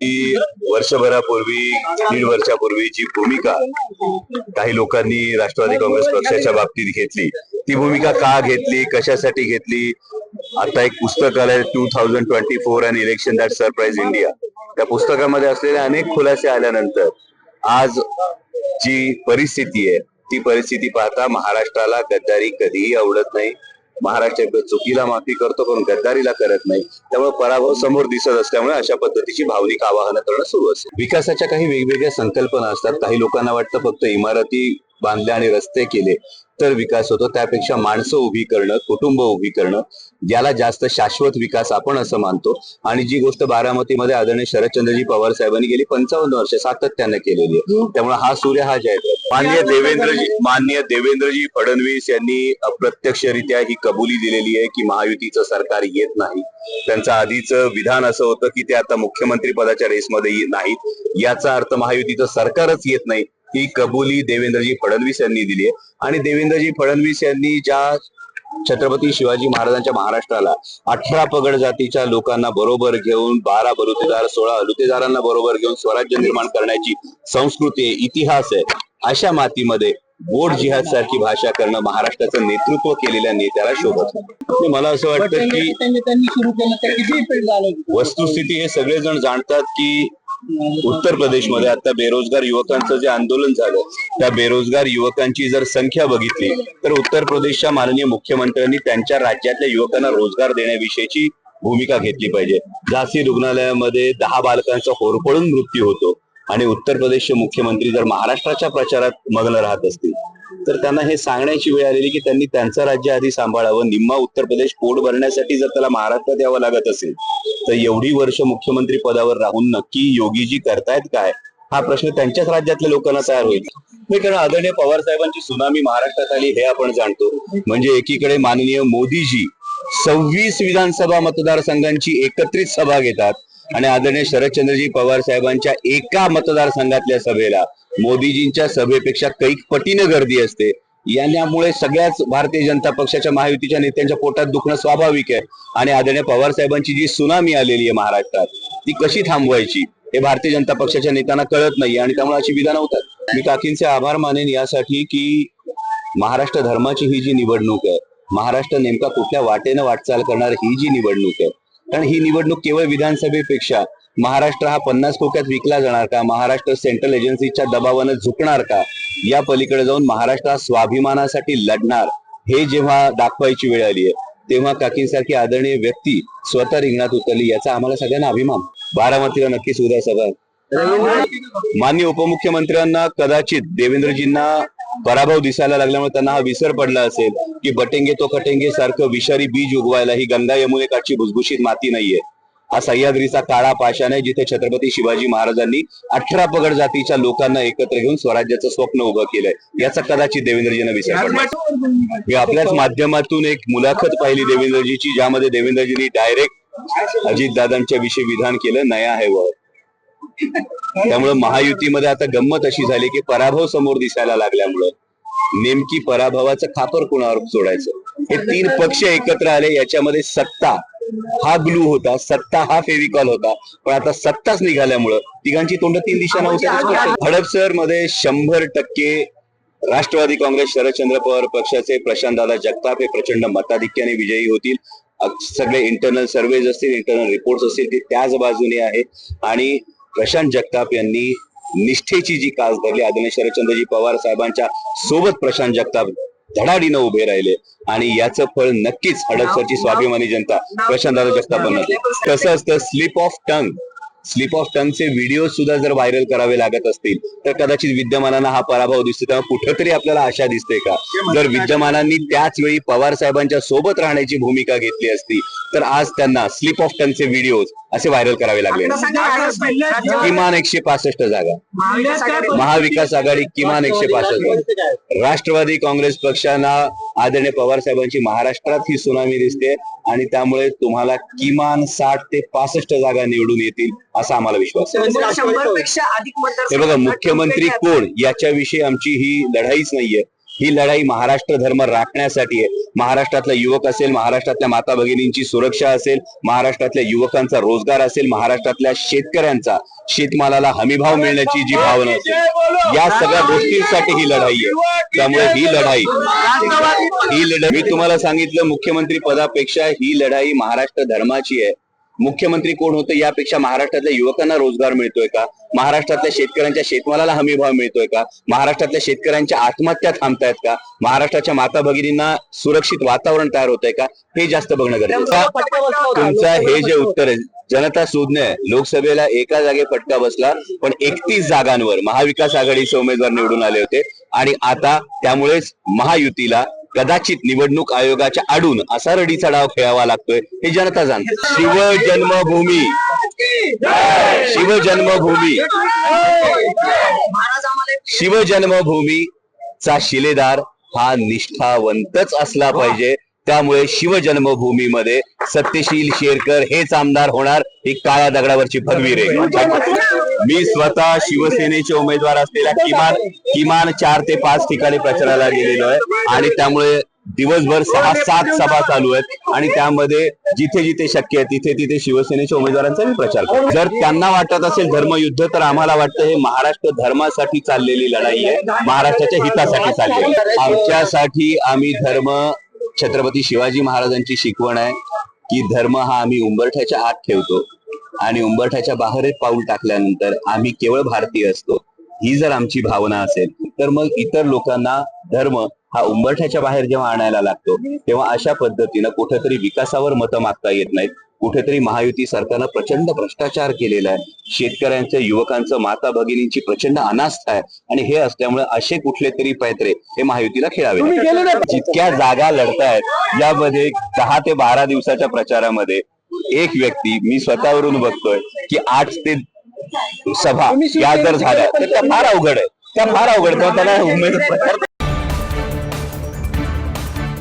की वर्षभरापूर्वी दीड वर्षापूर्वीची भूमिका काही लोकांनी राष्ट्रवादी काँग्रेस पक्षाच्या बाबतीत घेतली ती भूमिका का घेतली कशासाठी घेतली? आता एक पुस्तक आलंय two thousand twenty four and election that surprise India त्या पुस्तकामध्ये असलेले अनेक खुलासे आल्यानंतर आज जी परिस्थिती आहे ती परिस्थिती पाहता महाराष्ट्राला गद्दारी कधीही आवडत नाही. महाराष्ट्र चुकीला माफी करतो पण गद्दारीला करत नाही. त्यामुळे पराभव समोर दिसत असल्यामुळे अशा पद्धतीची भावनिक आवाहनं करणं सुरू असते विकासाच्या काही वेगवेगळ्या संकल्पना असतात. काही लोकांना वाटतं फक्त इमारती बांधल्या आणि रस्ते केले. तर विकास होतो. त्यापेक्षा माणसं उभी करणं कुटुंब उभी करणं ज्याला जास्त शाश्वत विकास आपण असं मानतो. आणि जी गोष्ट बारामतीमध्ये आदरणीय शरदचंद्रजी पवार साहेबांनी गेली पंचावन्न वर्ष सातत्यानं केलेली आहे. त्यामुळे हा सूर्य हा जयद्रथ माननीय देवेंद्रजी माननीय देवेंद्रजी फडणवीस यांनी अप्रत्यक्षरित्या ही कबुली दिलेली आहे की महायुतीचं सरकार येत नाही. त्यांचं आधीच विधान असं होतं की ते आता मुख्यमंत्री पदाच्या रेसमध्ये नाहीत. याचा अर्थ महायुतीचं सरकारच येत नाही. ही कबुली देवेंद्रजी फडणवीस यांनी दिली आहे आणि देवेंद्रजी फडणवीस यांनी ज्या छत्रपती शिवाजी महाराजांच्या महाराष्ट्राला अठरा पगड जातीच्या लोकांना बरोबर घेऊन बारा बलुतेदार सोळा अलुतेदारांना बरोबर घेऊन स्वराज्य निर्माण करण्याची संस्कृती आहे इतिहास आहे अशा मातीमध्ये बोट जिहाद सारखी भाषा करणं महाराष्ट्राचं नेतृत्व केलेल्या नेत्याला शोभत. मला असं वाटतं की वस्तुस्थिती हे सगळेजण जाणतात की उत्तर प्रदेशमध्ये आता बेरोजगार युवकांचं जे आंदोलन झालं त्या बेरोजगार युवकांची जर संख्या बघितली तर उत्तर प्रदेशच्या माननीय मुख्यमंत्र्यांनी त्यांच्या राज्यातल्या युवकांना रोजगार देण्याविषयीची भूमिका घेतली पाहिजे. झाशी रुग्णालयामध्ये दहा बालकांचा होरपळून मृत्यू होतो आणि उत्तर प्रदेशचे मुख्यमंत्री जर महाराष्ट्राच्या प्रचारात मग्न राहत असतील तर त्यांना हे सांगण्याची वेळ आलेली की त्यांनी त्यांचं राज्य आधी सांभाळावं. निम्मा उत्तर प्रदेश पोट भरण्यासाठी जर त्याला महाराष्ट्रात यावं लागत असेल तर एवढी वर्ष मुख्यमंत्री पदावर राहून नक्की योगीजी करतायत काय? हा प्रश्न त्यांच्याच राज्यातल्या लोकांना तयार होईल. कारण आदरणीय पवार साहेबांची सुनामी महाराष्ट्रात आली हे आपण जाणतो. म्हणजे एकीकडे माननीय मोदीजी सव्वीस विधानसभा मतदारसंघांची एकत्रित सभा घेतात. आणि आदरणीय शरदचंद्रजी पवार साहेबांच्या एका मतदारसंघातल्या सभेला मोदीजींच्या सभेपेक्षा कैक पटीनं गर्दी असते. यामुळे सगळ्याच भारतीय जनता पक्षाच्या महायुतीच्या नेत्यांच्या पोटात दुखणं स्वाभाविक आहे. आणि आदरणीय पवार साहेबांची जी सुनामी आलेली आहे महाराष्ट्रात ती कशी थांबवायची हे भारतीय जनता पक्षाच्या नेत्यांना कळत नाही आणि त्यामुळे अशी विधानं होतात. मी काकींचे आभार मानेन यासाठी की महाराष्ट्र धर्माची ही जी निवडणूक आहे महाराष्ट्र नेमका कुठल्या वाटेनं वाटचाल करणार ही जी निवडणूक आहे कारण ही निवडणूक केवळ विधानसभेपेक्षा महाराष्ट्र हा पन्नास कोक्यात विकला जाणार का? महाराष्ट्र सेंट्रल एजन्सीच्या दबावानं झुकणार का? या पलीकडे जाऊन महाराष्ट्र हा स्वाभिमानासाठी लढणार हे जेव्हा दाखवायची वेळ आली आहे तेव्हा काकींसारखी आदरणीय व्यक्ती स्वतः रिंगणात उतरली याचा आम्हाला सगळ्यांना अभिमान. बारामतीला नक्कीच उद्या सभा. मान्य माननीय उपमुख्यमंत्र्यांना कदाचित देवेंद्रजींना पराभव दिसायला लागल्यामुळे त्यांना हा विसर पडला असेल की बटेंगे तो कटेंगे सारखं विषारी बीज उगवायला ही गंगा यमुनेकाठची भुसभुशीत माती नाहीये. हा सह्याद्रीचा काळा पाषाण आहे जिथे छत्रपती शिवाजी महाराजांनी अठरा पगड जातीच्या लोकांना एकत्र घेऊन स्वराज्याचं स्वप्न उभं केलंय. याचा कदाचित देवेंद्रजींना विसर पडला. मी आपल्याच माध्यमातून एक मुलाखत पाहिली देवेंद्रजीची ज्यामध्ये देवेंद्रजींनी डायरेक्ट अजितदादांच्या विषयी विधान केलं नया है वह त्यामुळे महायुतीमध्ये आता गंमत अशी झाली की पराभव समोर दिसायला लागल्यामुळं नेमकी पराभवाचं खापर कुणावर सोडायचं हे तीन पक्ष एकत्र आले याच्यामध्ये सत्ता हा ग्लू होता सत्ता हा फेविकॉल होता. पण आता सत्ताच निघाल्यामुळं तिघांची तोंड तीन दिशांना होत्या हडपसरमध्ये शंभर टक्के राष्ट्रवादी काँग्रेस शरदचंद्र पवार पक्षाचे प्रशांत दादा जगताप हे प्रचंड मताधिक्याने विजयी होतील. सगळे इंटरनल सर्वेज असतील इंटरनल रिपोर्ट असतील ते त्याच बाजूने आहे. आणि प्रशांत जगताप यांनी निष्ठेची जी कास धरली आदरणीय शरदचंद्रजी पवार साहेबांच्या सोबत प्रशांत जगताप धडाडीनं उभे राहिले. आणि याचं फळ नक्कीच हडपसरची स्वाभिमानी जनता प्रशांत जगतापांना. कसं असतं slip of tongue slip of टंगचे video सुद्धा जर व्हायरल करावे लागत असतील तर कदाचित विद्यमानांना हा पराभव दिसतो. तेव्हा कुठंतरी आपल्याला आशा दिसते का? जर विद्यमानांनी त्याच वेळी पवार साहेबांच्या सोबत राहण्याची भूमिका घेतली असती तर आज त्यांना स्लिप ऑफ टंगचे व्हिडिओ असे व्हायरल करावे लागले. किमान एकशे पासष्ट जागा. महाविकास आघाडी किमान एकशे पासष्ट जागा. राष्ट्रवादी काँग्रेस पक्षांना आदरणीय पवार साहेबांची महाराष्ट्रात ही सुनामी दिसते आणि त्यामुळे तुम्हाला किमान साठ ते पासष्ट जागा निवडून येतील असा आम्हाला विश्वास आहे. शंभरपेक्षा अधिक मतदार हे बघा मुख्यमंत्री कोण? याच्याविषयी आमची ही लढाईच नाहीये. ही लढाई महाराष्ट्र धर्म राखण्यासाठी आहे. महाराष्ट्रातला युवक असेल महाराष्ट्रातल्या माता भगिनींची सुरक्षा असेल महाराष्ट्रातल्या युवकांचा रोजगार असेल महाराष्ट्रातल्या शेतकऱ्यांचा शेतमालाला हमीभाव मिळण्याची जी भावना असेल या सगळ्या गोष्टींसाठी ही लढाई आहे. त्यामुळे ही लढाई ही लढाई मी तुम्हाला सांगितलं मुख्यमंत्री पदापेक्षा ही लढाई महाराष्ट्र धर्माची आहे. मुख्यमंत्री कोण होतं यापेक्षा महाराष्ट्रातल्या युवकांना रोजगार मिळतोय का? महाराष्ट्रातल्या शेतकऱ्यांच्या शेतमालाला हमी भाव मिळतोय का? महाराष्ट्रातल्या शेतकऱ्यांच्या आत्महत्या थांबतायत का? महाराष्ट्राच्या माता भगिनींना सुरक्षित वातावरण तयार होतंय का? हे जास्त बघणं गरजेचं तुमचं हे जे उत्तर आहे जनता सुज्ञ आहे लोकसभेला एका जागे फटका बसला पण एकतीस जागांवर महाविकास आघाडीचे उमेदवार निवडून आले होते. आणि आता त्यामुळेच महायुतीला कदाचित निवडणूक आयोगाच्या आडून असा रडीचा डाव खेळावा लागतोय हे जनता जाणते. शिव जन्मभूमी. शिवजन्मभूमी शिलेदार हा निष्ठावंतच असला पाहिजे. त्यामुळे शिव जन्मभूमीमध्ये सत्यशील शेरकर हेच आमदार होणार ही काळ्या दगडावरची भगवी रे मी स्वतः शिवसेनेचे उमेदवार असलेल्या किमान किमान चार ते पाच ठिकाणी प्रचाराला गेलेलो आहे. आणि त्यामुळे दिवसभर सहा सात सभा चालू आहेत. आणि त्यामध्ये जिथे जिथे शक्य आहे तिथे तिथे शिवसेनेच्या उमेदवारांचा मी प्रचार करतो. जर त्यांना वाटत असेल धर्मयुद्ध तर आम्हाला वाटतं हे महाराष्ट्र धर्मासाठी चाललेली लढाई आहे. महाराष्ट्राच्या हितासाठी चाललेली आहे. आमच्यासाठी आम्ही धर्म छत्रपती शिवाजी महाराजांची शिकवण आहे की धर्म हा आम्ही उंबरठ्याच्या आत ठेवतो आणि उंबरठ्याच्या बाहेर एक पाऊल टाकल्यानंतर आम्ही केवळ भारतीय असतो. ही जर आमची भावना असेल तर मग इतर लोकांना धर्म हा उंबरठ्याच्या बाहेर जेव्हा आणायला लागतो तेव्हा अशा पद्धतीनं कुठेतरी विकासावर मतं मागता येत नाहीत. कुठेतरी महायुती सरकारनं प्रचंड भ्रष्टाचार केलेला आहे. शेतकऱ्यांचं युवकांचं माता भगिनींची प्रचंड अनास्था आहे. आणि हे असल्यामुळे असे कुठले तरी पैत्रे हे महायुतीला खेळावे जितक्या जागा लढतायत यामध्ये दहा ते बारा दिवसाच्या प्रचारामध्ये एक व्यक्ती मी स्वतःवरून बघतोय की आठ ते सभा या जर झाल्या तर त्या फार अवघड आहे. त्या फार अवघड त्याला उमेदवार